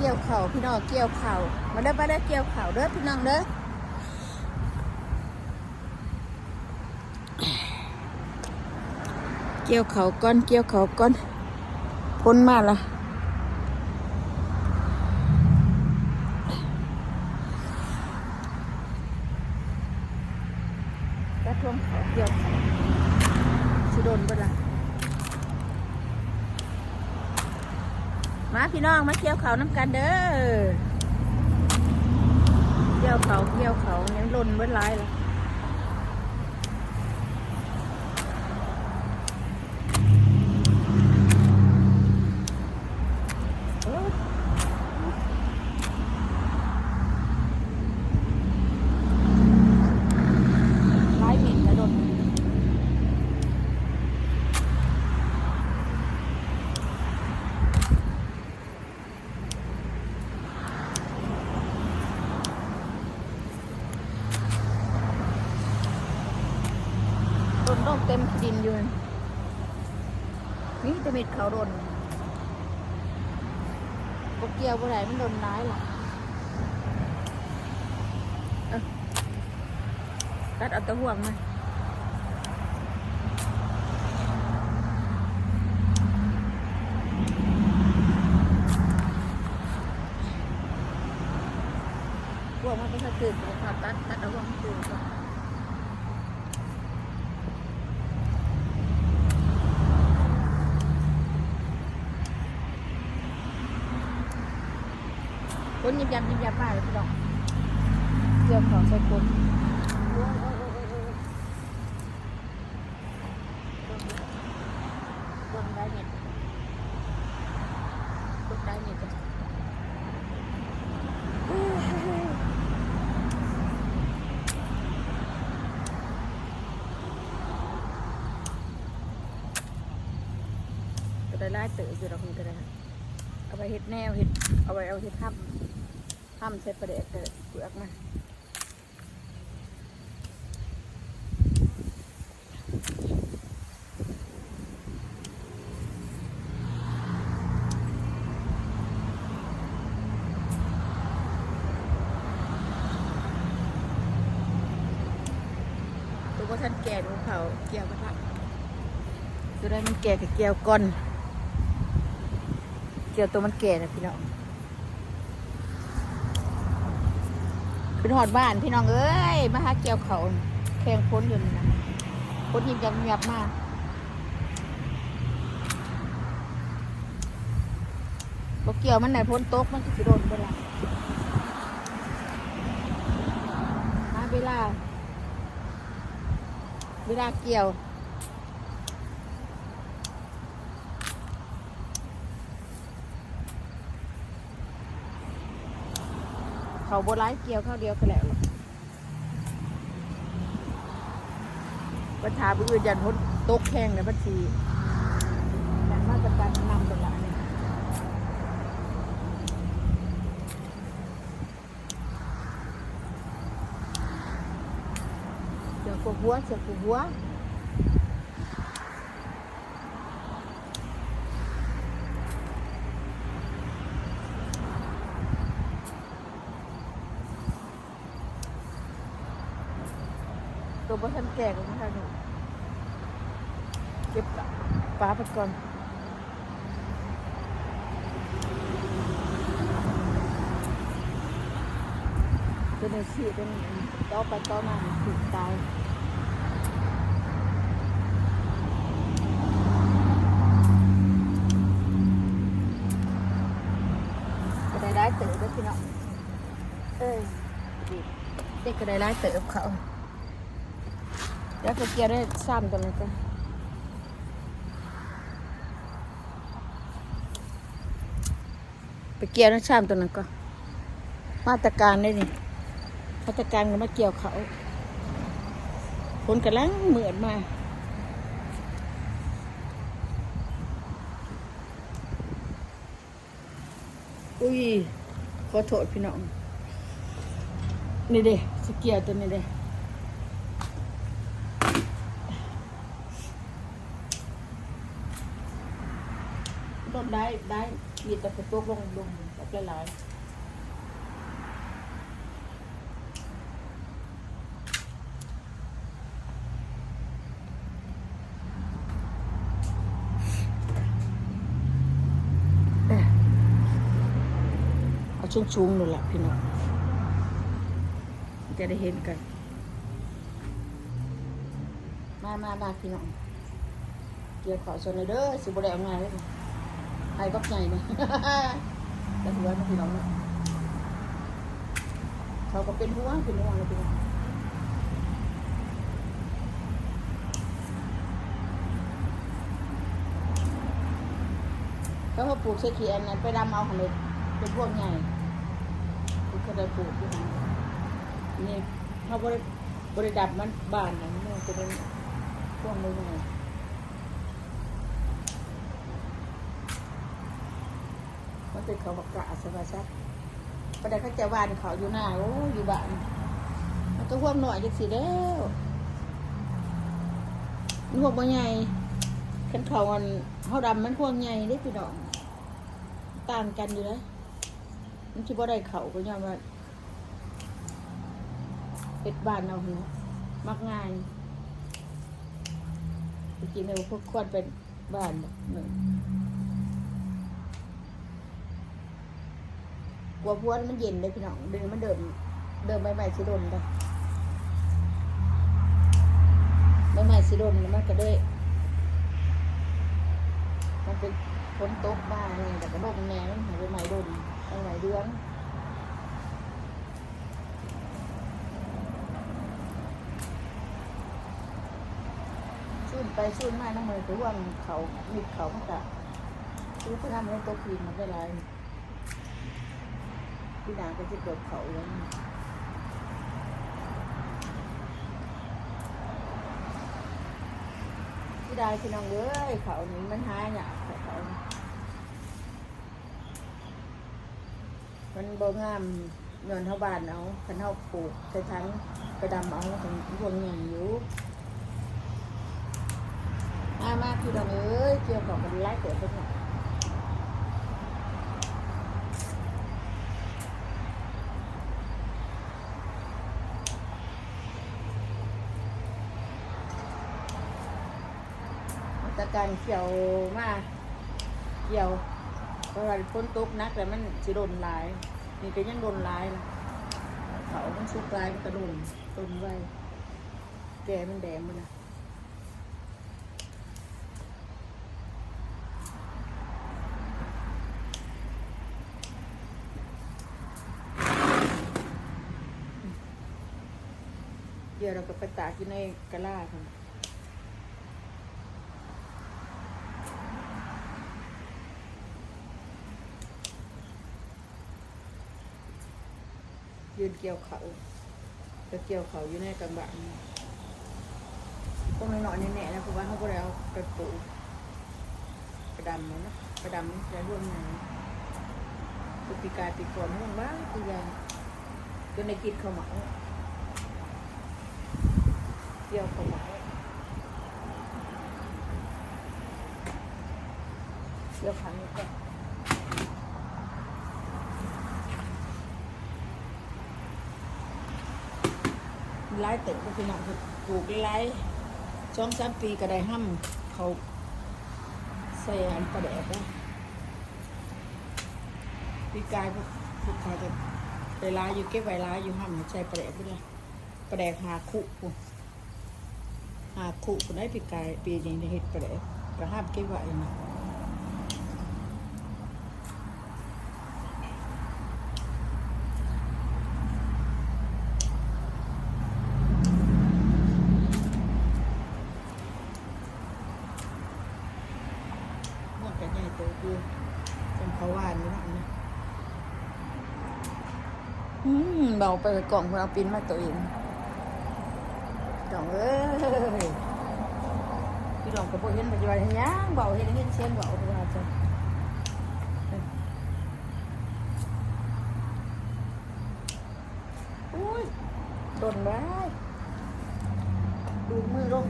เกี่ยวเข่าพี่น้องเกี่ยวเข่ามาได้อมาได้เกี่ยวเข่าเด้อพี่น้องเด้อเกี่ยวเข่าก้อนเกี่ยวเข่าก้อนพ้นมาละกระทงเขาเกี่ยวเขาสิโดนบ่ล่ะมา พี่น้องมาเที่ยวเขาน้ำกันเด้อเที่ยวเขาเที่ยวเขายังหล่นเบิ้ลไลายละโอ้หลายหมิ่นแล้วโดน ต้นร่มเต็มดินอยู่นี่จะมีเขาโดนบกเกี่ยวบ่ไหนมันโดนร้ายหรอตัดเอาตะห่วงมาห่วงมันเป็นสะเกิดตัดตัดตัดเอาห่วงตื่นก่อน ค นยิบยับยิบยับมากเลยพี่น้องเรื่องของใส่คนคนได้เน็ตคนได้เน็ตจ้ะก็ได้ไล่เต๋ออยู่เราคงจะได้เอาไปเห็ดแนวเห็ดเอาไปเอาเห็ดทับ ทำเสร็จประเดี๋ยวเกิดเปลือกมาตัวว่าท่านแก่ดูเขาเกี่ยวกระทะตัวได้มันแก่กับเกี่ยวก้อน เกี่ยวตัวมันแก่นะพี่น้อง เป็นหอดบ้านพี่น้องเอ้ยมาหาเกี่ยวเขาแข่งพ้นอยู่นี่นะพ้นยิบยับยับมากบอกเกี่ยวมันไหนพ้นโต๊ะมันก็สิโดนเวลาหาเวลา เวลาเกี่ยว เขาโบราณเกี่ยวข้าวเดียวกันแล้วปัญหาบุญยันพ้นตกแข้งในบัญชียันมาตรการนำเป็นหลักเนี่ยเสือกหัวเสือกหัวตัวบ่ทัน แก่กันนะคะหนูเก็บฟ้าไปก่อนตัวนี้สีเป็นต่อไปต่อมาสีตายก็ได้ได้เต๋อด้วยพี่น้องเอ้ยเด็กก็ได้ได้เต๋อกับเขา แล้วก็เกี่ยวได้ซ้ำตัวนี้ก็ไปเกี่ยวได้ซ้ำตัวนั้นก็ มาตรการได้นี่มาตรการก็มาเกี่ยวเขาคนกำลังเหมือนมาอุ้ยขอโทษพี่น้อง นี่เด้สเกียวตัวนี้เด้ รถได้ได้ขีแต่กระตุกลงลงแบบหลายๆเอ้ยเอาชุ่งๆนู่นแหละพี่น้องจะได้เห็นกัน มามามาพี่น้อง เกี่ยวขอชนเลยเด้อสิบ่ได้เอาง่ายเลย ไอ้บักใหญ่นี่ยแต่หัวมันพี่น้องเนาะเขาก็เป็นหัวเป็นหัวเลยพี่น้องเขาก็ปลูกเสเขียนนั้นไปดำเอาของเลยเป็นพวกใหญ่ปลูกเขาได้ปลูกที่นั่นนี่เขาบริบริดับมันบานนะมันจะเป็นพวกมือใเขาบอกกระสบายซักประเดี๋ยวเขาจะวานเขาอยู่หน้าโอ้อยู่บ้านมันก็ห่วงหน่อยจังสิแล้วมันห่วงบ่ใหญ่ขันเขาอันเขาดำมันห่วงใหญ่ได้พี่น้องต่างกันอยู่แล้วมันที่บ่ได้เขาก็ยอมว่าเป็ดบ้านเราเนาะมักง่ายจริงๆแล้วพวกควรเป็นบ้านหนึ่ง กลัวพวนมันเย็นเลยพี่น้องเดินมันเดินเดินใบไม้สิโดนเลยใบไม้สิโดนแล้วมันก็เลยมันเป็นฝนตกมาเนี่ยแต่ก็ลมแน่มันหายใบไม้โดนใบไม้เดืองชุ่นไปชุ่นมาน้ำมือไปว่างเขามีเขามันกะซื้อเพื่อทำให้โตะขีนมันได้ไร พี่นาก็จะเกิดเขาแล้วพี่ดาพี่น้องเอ้ยเขานี่มันหายเนี่ยเขามันบ่งามเงินเท่าบานเอาคันเท่าปลูกใส่ทั้งกระดำเอาถึงพวงใหญ่อยู่มากมากพี่น้องเอ้ยเกี่ยวกับมันไล่เกิดเป็นหน่อย การเขียวมาเกี่ยวเพราะว่าฝนตกนักแต่มันสิโดนหลาย นี่ก็ยังโดนหลายนะเขามันสุกหลายมันกระโดนต้นไว้แก่มันแดงมันนะเดี๋ยวเราก็ไปตากอยู่ในกะลาค่ะ นเกี่ยวเขาจะเกี่ยวเขาอยู่ในกลางบ้านตรงน้อยๆแน่ๆนะเพราะว่าเขาก็แล้วกระปูกระดำนะกระดำจะร่วมงานตุปีกายปีก่อนห่วงบ้างตัวอย่างจนในกิจเขาเหมาเกี่ยวเขาเหมาเกี่ยวขันก็ ไล่เติบก็คือน้องปลูกไล่สองสามปีก็ได้ห้ำเขาใส่อันประแดดนะปีกายพวกพวกเขาจะไปลายอยู่เก็บไว้ลายอยู่ห้ำใส่ประแดดไปเลยประแดดหาคุพวกหาคุคนได้ปีกายปีนี้ได้เห็ดประแดดก็ห้ามเก็บไว้นะมันก็ใหญ่โตคือจนเขาหวานนี่นะอันนี้อืม เบาไปกล่องเอาปิ้นมาตัวเองดองเอ้ยพี่ดองกับพวกเห็นปัจจุบันเห็นยังเบาเห็นเห็นเสียงเบาเวลาจะอุ้ยโดนไว้ดูมือลง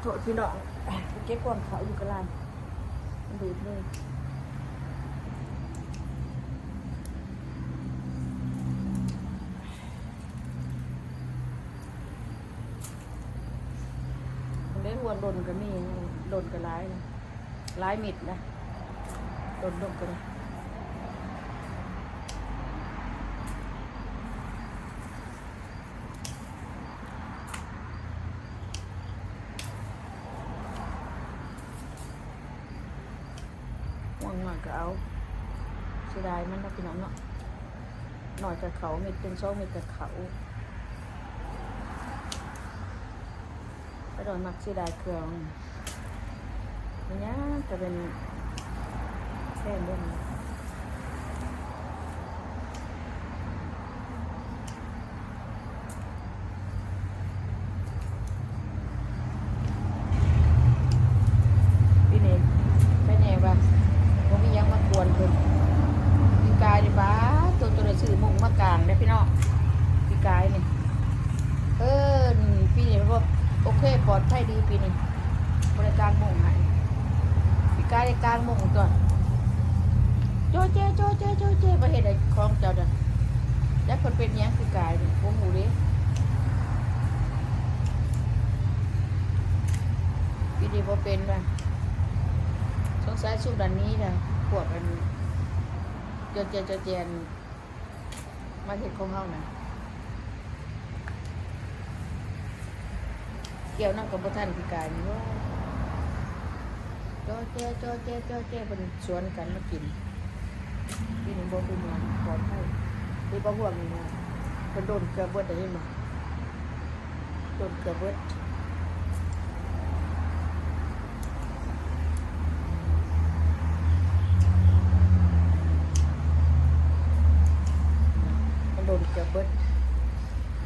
เถพี่น้อง เก็บก่อนเขาอยู่กระลานมันดูดเลยมันได้หัวหล่นก็มีหล่นก็ร้ายนะร้ายมิดนะหล่นหล่นก็ได้ หน่อยก็เอาเสียดายมันนะพี่น้องเนาะหน่อยกับเขาเม็ดเป็นช่องเม็ดกับเขาไปโดนมักเสียดายเครื่องอันนี้ยจะเป็นแค่เรื่องนี้วยเนกไปแน่ว่าผมมีหยังมากวนเพิ่นพี่กายดิบ้าตัวตัวเลยซื้อมุงมากลางได้อพี่น้องพี่กายนี่เออนี่พี่นี่ว่าโอเคปลอดภัยดีปีนี้บริการมุงให้พี่กายได้กลางมุงก่อนโจเจโจเจโจเจประเฮ็ดไอ้ของเจ้าเด้อแล้วคนเป็นหยังพี่กายนี่ผมหูเด้พี่นี่ บ่เป็นว่ะสงสัยสุดดันนี้นะพวกกันเจนเจนเจนเจนมาเห็ดของเฮานะเกี่ยวนั่งกับพระท่านพิการนี่ว่าจอเจจอเจจอเจเป็นสวนกันมากินกินบ่เป็นหยังปลอดภัยที่บ่ห่วงนี่นะเป็นโดนเกลือเบิดได้ยินบ่โดนเกลือเบิด มันโดนเกือ บิด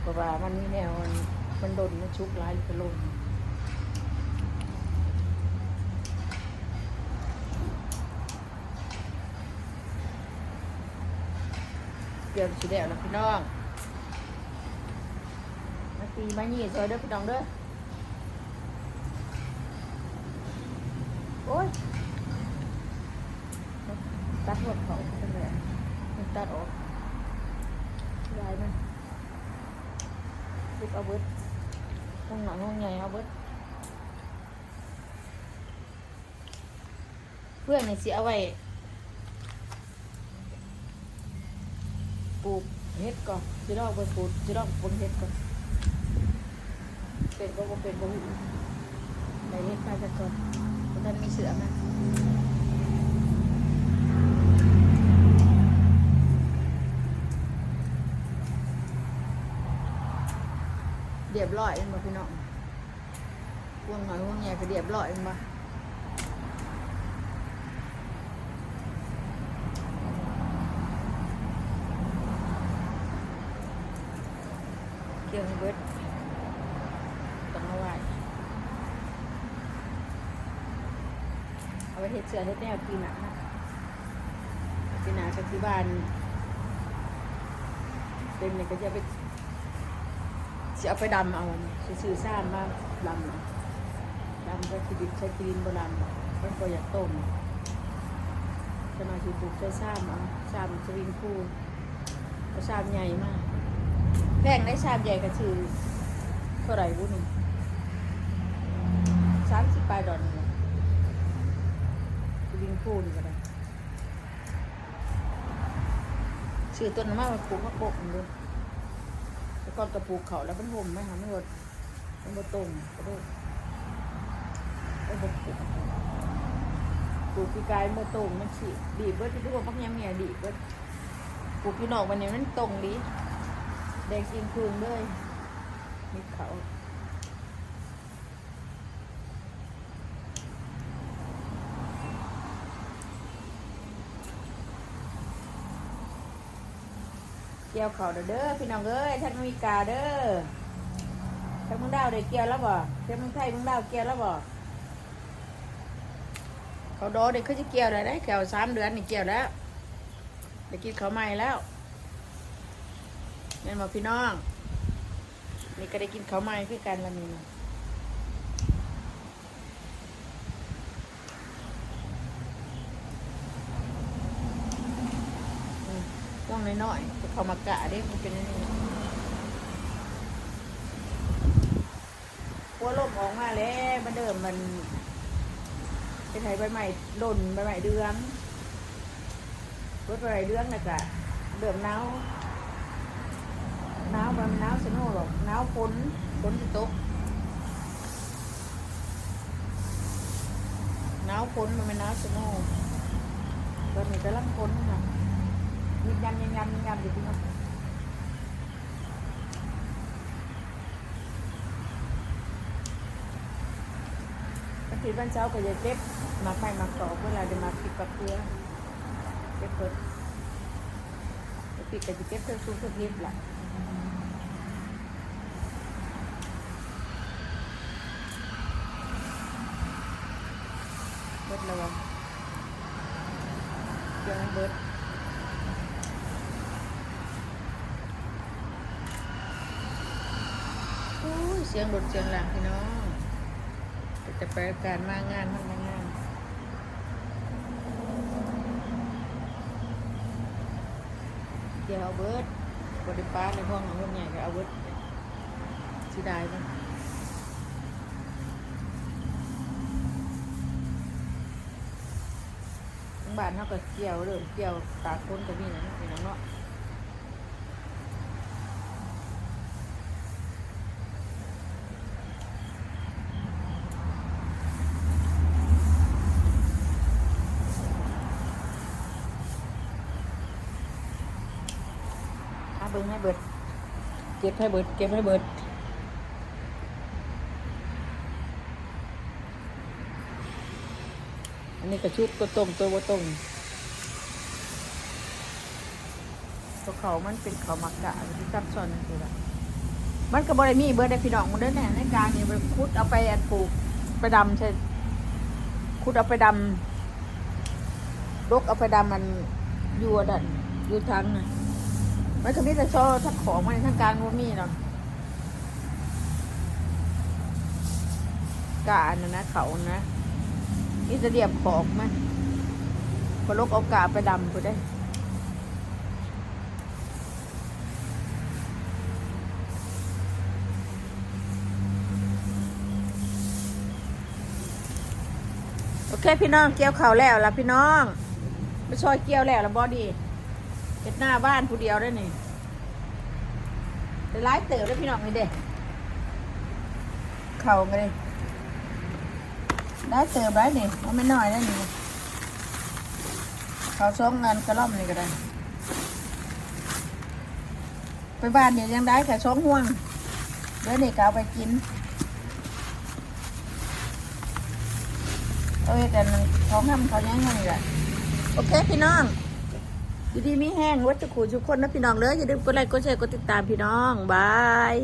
เพราะว่ามันมีแนวมันมันโดนมันชุกร้ายกระลงเกี่ยวสีแดงนะพี่น้อง มาตีมาหยี่ซอยเด้อพี่น้องเด้อ โอ้ย ตัดหัวเขาเป็นไงมันตัดออก ได้มันลูก เอาเบิดห้องหนังห้องใหญ่เอาเบิดเพื่อนในสิเอาไว้ปลูกเห็ดก่อนสิลอกไปปลูกสิลอกบนเห็ดก่อนเป็นก็บ่เป็นบ่หูในเห็ดไปจะก่อนเพราะนั้นมีเสือมา รียบร้อยเองบ่พี่น้องพวงหน่อยพวงใหญ่ก็เรียบร้อยเองบ่เกี่ยวให้เบิดต้องเอาไว้เอาไว้เฮ็ดเสือเฮ็ดแนวปีหนาปีหนากับที่บ้านเป็นนี่ก็จะไป จะเอาไปดำเอาสิซื้อซ่านมาดำเอาดำใช้คีดินใช้คีดินโบราณเป็นประหยัดต้มจะมาสิปลูกใช้ซ่ามเอาซ่ามสวิงคู่ก็ซ่ามใหญ่มากแพงได้ซ่ามใหญ่ก็คือเท่าไหร่บุญสามสิบปลายดอนนี่สวิงคู่นี่ก็ได้ซื้อต้นมะมาปลูกมะโปกมันด้วย อนก็กระปูกเขาแล้วมันห่มไหมคะไม่หมดมันบดตรงกระโดดไม่บดปลูกปลูกีกายมันตรงมันฉีดีเบิดที่ทุกคนพักยังเมียดีเบิดปลูกพี่นอกวันนี้มันตรงดีแดงจริงคืนเลยมีเขา เกี่ยวเขาเด้อพี่น้องเอ้ยท่านมีกาเด้อท่านมึงดาวเด้เกี่ยวแล้วบ่ท่านมึงไทยมึงดาวเกี่ยวแล้วบ่เขาโดเด็กเขาจะเกี่ยวเลยได้เกี่ยวสามเดือนนี่เกี่ยวแล้วไปกินเขาใหม่แล้วเนี่ยมาพี่น้อง นี่ก็ได้กินเขาใหม่คือกันละมีต้องน้อย เขามากะเด้มันเป็นนนี้หัวลมออกมาแล้วมันเดิมมันเป็นไห้ใบใหม่หล่นใบใหม่เดือนรถใบใหม่เดือนน่ะกะเดิมหนาวหนาวมันหนาวสโน่หรอกหนาวฝนฝนที่ตกหนาวฝนมันเป็นหนาวสโน่ตอนนี้กำลังฝนค่ะยิงยำยิงยำยิงยำอยู่ที่นั่นบางทีบ้านเช้าก็จะ เก็บหมาไข่หมาตอกเวลาจะมาปิดปลาเกลือเก็บเปิดปิดก็จะเก็บเพื่อซูเพื่อพิษแหละ เบิดระวังเดี๋ยวมันเบิดอู้ย เสียงรถเสียงหลังพี่น้องจะไปการมางานมันมางานเดี๋ยวเอาเบิร์ดบริป้าในห้องของคนใหญ่ก็เอาเบิร์ดสิได้ไหมทางบ้านเขาก็เกี่ยวเริ่มเกี่ยวตาคนก็มีนะพี่น้องเนาะเอาเบิ้ งให้เบิด เก็บให้เบิด เก็บให้เบิด อันนี้กระชุบก็ต้มตัวบ่ต้มตัวเขามันเป็นเขาหมักกะที่ซับซ้อนนั่นคือละมันก็บ่ได้มีเบิดได้พี่น้องมันเด้แน่ในการนี่ไปคุดเอาไปอันปลูกไปดำใช่คุดเอาไปดำลกเอาไปดำมันอยู่อันนั้นอยู่ทางนะ มันก็มีแต่ชอทั้งของมันทั้งกางบ่มีเนาะกะอันนั้นะเขานะนี่จะเดียบขอบมันพอลกเอากาไปดำไปได้โอเคพี่น้องเกี่ยวเข่าแล้วล่ะพี่น้องไปซอยเกี่ยวแล้วละบอดี เห็ดหน้าบ้านผู้เดียวได้นี่ได้ร้ายเต๋อได้พี่น้องนี่เด้เข่าไงเลยได้เติมได้นี่มันไม่น้อยได้นี่เขาส่งเงินกระล่อมนี่ก็ได้ ไปบ้านเนี่ยยังได้แค่สองห่วงเดี๋ยวนี่ก็เอาไปกินเอ้ยแต่ท้องห้ำเขาแยังไงแหละโอเคพี่น้อง อยู่ดีมีแห้งวัตถุขูดทุกคนนะพี่น้องเลยอย่าลืมกดไลค์กดแชร์กดติดตามพี่น้องบาย